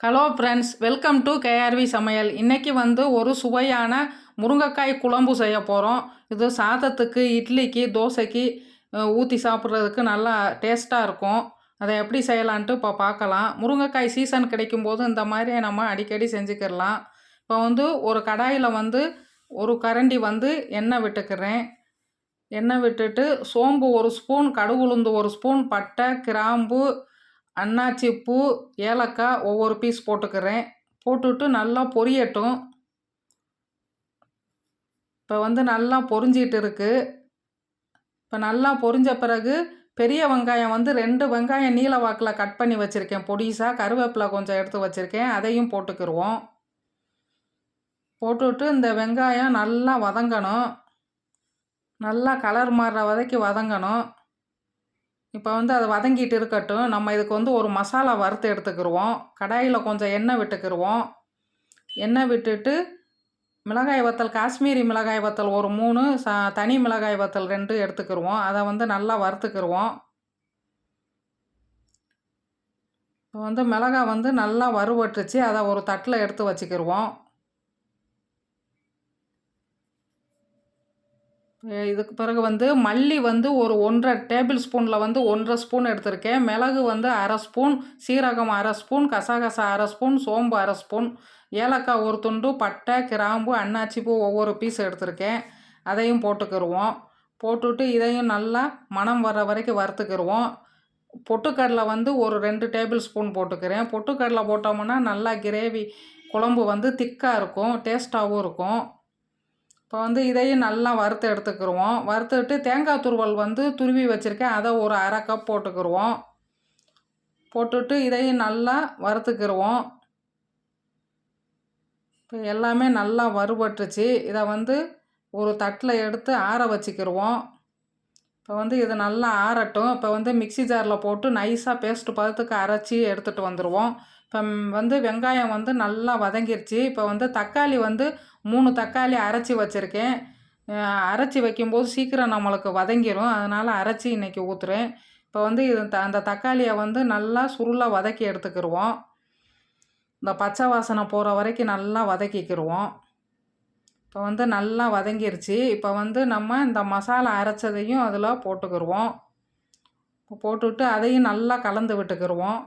Hello friends welcome to KRV சமையல். இன்றைக்கி வந்து ஒரு சுவையான முருங்கைக்காய் குழம்பு செய்ய போகிறோம் இது சாதத்துக்கு இட்லிக்கு தோசைக்கு ஊற்றி சாப்பிட்றதுக்கு நல்லா டேஸ்ட்டாக இருக்கும். அதை எப்படி செய்யலான்ட்டு இப்போ பார்க்கலாம். முருங்கைக்காய் சீசன் கிடைக்கும்போது இந்த மாதிரி நம்ம அடிக்கடி செஞ்சுக்கிடலாம். இப்போ வந்து ஒரு கடாயில் வந்து ஒரு கரண்டி வந்து எண்ணெய் விட்டுக்கிறேன். எண்ணெய் விட்டுட்டு சோம்பு ஒரு ஸ்பூன் கடுகு உளுந்து ஒரு ஸ்பூன் பட்டை கிராம்பு அன்னாச்சி பூ ஏலக்காய் ஒவ்வொரு பீஸ் போட்டுக்கிறேன். போட்டுவிட்டு நல்லா பொரியட்டும். இப்போ வந்து நல்லா பொரிஞ்சிகிட்டு இருக்குது இப்போ நல்லா பொரிஞ்ச பிறகு பெரிய வெங்காயம் வந்து ரெண்டு வெங்காயம் நீல வாக்கில் கட் பண்ணி வச்சுருக்கேன். பொடிசாக கருவேப்பிலை கொஞ்சம் எடுத்து வச்சுருக்கேன். அதையும் போட்டுக்கிடுவோம் போட்டுவிட்டு இந்த வெங்காயம் நல்லா வதங்கணும். நல்லா கலர் மாறுற வரைக்கும் வதங்கணும். இப்போ வந்து அது வதங்கிட்டு இருக்கட்டும் நம்ம இதுக்கு வந்து ஒரு மசாலா வறுத்து எடுத்துக்கிடுவோம் கடாயில் கொஞ்சம் எண்ணெய் விட்டுக்கிடுவோம் எண்ணெய் விட்டுட்டு மிளகாய் வத்தல் காஷ்மீரி மிளகாய் வத்தல் ஒரு மூணு ச தனி மிளகாய் வத்தல் ரெண்டு எடுத்துக்கிடுவோம் அதை வந்து நல்லா வறுத்துக்கிடுவோம் இப்போ வந்து மிளகாய் வந்து நல்லா வறுவட்டுச்சு அதை ஒரு தட்டில் எடுத்து வச்சுக்கிடுவோம் இதுக்கு பிறகு வந்து மல்லி வந்து ஒரு ஒன்றரை டேபிள் ஸ்பூனில் வந்து ஒன்றரை ஸ்பூன் எடுத்திருக்கேன். மிளகு வந்து அரை ஸ்பூன் சீரகம் அரை ஸ்பூன் கசகசா அரை ஸ்பூன் சோம்பு அரை ஸ்பூன் ஏலக்காய் ஒரு துண்டு பட்டை கிராம்பு அன்னாச்சி பூ ஒவ்வொரு பீஸ் எடுத்திருக்கேன். அதையும் போட்டுக்கிடுவோம் போட்டுவிட்டு இதையும் நல்லா மனம் வர வரைக்கும் வறுத்துக்கிடுவோம் பொட்டுக்கடலை வந்து ஒரு ரெண்டு டேபிள் ஸ்பூன் போட்டுக்கிறேன். பொட்டுக்கடலை போட்டோம்னா நல்லா கிரேவி குழம்பு வந்து திக்காக இருக்கும் டேஸ்ட்டாகவும் இருக்கும். இப்போ வந்து இதையும் நல்லா வறுத்து எடுத்துக்கிடுவோம் வறுத்துட்டு தேங்காய் துருவல் வந்து துருவி வச்சுருக்கேன். அதை ஒரு அரை கப் போட்டுக்கிடுவோம் போட்டுட்டு இதையும் நல்லா வறுத்துக்கிடுவோம் இப்போ எல்லாமே நல்லா வறுபட்டுச்சு. இதை வந்து ஒரு தட்டில் எடுத்து ஆற வச்சுக்கிடுவோம் இப்போ வந்து இது நல்லா ஆறட்டும். இப்போ வந்து மிக்சி ஜாரில் போட்டு நைஸாக பேஸ்ட்டு பதத்துக்கு அரைச்சி எடுத்துகிட்டு வந்துடுவோம் இப்போ வந்து வெங்காயம் வந்து நல்லா வதங்கிருச்சு. இப்போ வந்து தக்காளி வந்து மூணு தக்காளி அரைச்சி வச்சுருக்கேன். அரைச்சி வைக்கும்போது சீக்கிரம் நம்மளுக்கு வதங்கிடும் அதனால் அரைச்சி இன்றைக்கி ஊற்றுறேன் இப்போ வந்து இது த அந்த தக்காளியை வந்து நல்லா சுருளாக வதக்கி எடுத்துக்கிடுவோம் இந்த பச்சை வாசனை போகிற வரைக்கும் நல்லா வதக்கிக்கிடுவோம் இப்போ வந்து நல்லா வதங்கிருச்சு. இப்போ வந்து நம்ம இந்த மசாலா அரைச்சதையும் அதில் போட்டுக்கிடுவோம் போட்டுவிட்டு அதையும் நல்லா கலந்து விட்டுக்கிடுவோம்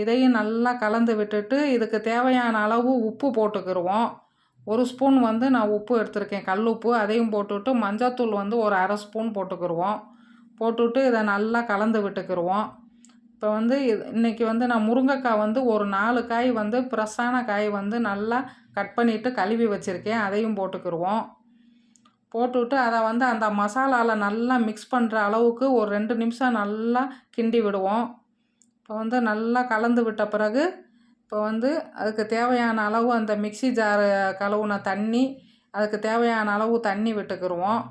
இதையும் நல்லா கலந்து விட்டுட்டு இதுக்கு தேவையான அளவு உப்பு போட்டுக்கிடுவோம் ஒரு ஸ்பூன் வந்து நான் உப்பு எடுத்திருக்கேன். கல் உப்பு அதையும் போட்டுவிட்டு மஞ்சத்தூள் வந்து ஒரு அரை ஸ்பூன் போட்டுக்கிடுவோம் போட்டுவிட்டு இதை நல்லா கலந்து விட்டுக்கிடுவோம் இப்போ வந்து இன்றைக்கி வந்து நான் முருங்கைக்காய் வந்து ஒரு நாலு காய் வந்து ஃப்ரெஷ்ஷான காய் வந்து நல்லா கட் பண்ணிவிட்டு கழுவி வச்சுருக்கேன். அதையும் போட்டுக்கிடுவோம் போட்டுவிட்டு அதை வந்து அந்த மசாலாவில் நல்லா மிக்ஸ் பண்ணுற அளவுக்கு ஒரு ரெண்டு நிமிஷம் நல்லா கிண்டி விடுவோம். இப்போ வந்து நல்லா கலந்து விட்ட பிறகு இப்போ வந்து அதுக்கு தேவையான அளவு அந்த மிக்சி ஜாரு கழுவுன தண்ணி அதுக்கு தேவையான அளவு தண்ணி விட்டுக்கிடுவோம்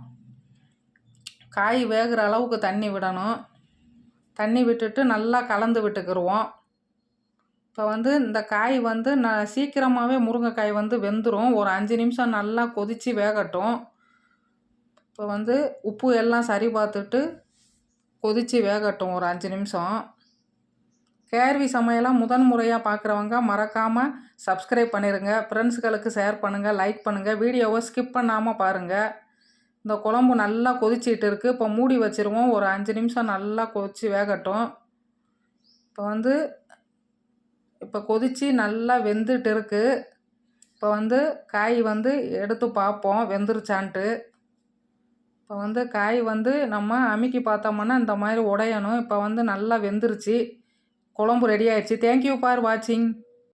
காய் வேகிற அளவுக்கு தண்ணி விடணும். தண்ணி விட்டுட்டு நல்லா கலந்து விட்டுக்கிடுவோம் இப்போ வந்து இந்த காய் வந்து நான் சீக்கிரமாகவே முருங்கைக்காய் வந்து வெந்துடும் ஒரு அஞ்சு நிமிஷம் நல்லா கொதித்து வேகட்டும். இப்போ வந்து உப்பு எல்லாம் சரி பார்த்துட்டு கொதித்து வேகட்டும் ஒரு அஞ்சு நிமிஷம். கேஆர்வி சமையலாம் முதன் முறையாக பார்க்குறவங்க மறக்காமல் சப்ஸ்கிரைப் பண்ணிடுங்க ஃப்ரெண்ட்ஸுகளுக்கு ஷேர் பண்ணுங்கள் லைக் பண்ணுங்கள் வீடியோவை ஸ்கிப் பண்ணாமல் பாருங்கள் இந்த குழம்பு நல்லா கொதிச்சிட்டு இருக்குது இப்போ மூடி வச்சுருவோம். ஒரு அஞ்சு நிமிஷம் நல்லா கொதித்து வேகட்டும். இப்போ வந்து இப்போ கொதித்து நல்லா வெந்துட்டு இருக்குது இப்போ வந்து காய் வந்து எடுத்து பார்ப்போம். வெந்துருச்சான்ட்டு. இப்போ வந்து காய் வந்து நம்ம அமுக்கி பார்த்தோம்னா இந்த மாதிரி உடையணும். இப்போ வந்து நல்லா வெந்துருச்சு. குழம்பு ரெடி ஆயிடுச்சு தேங்க்யூ ஃபார் வாட்சிங்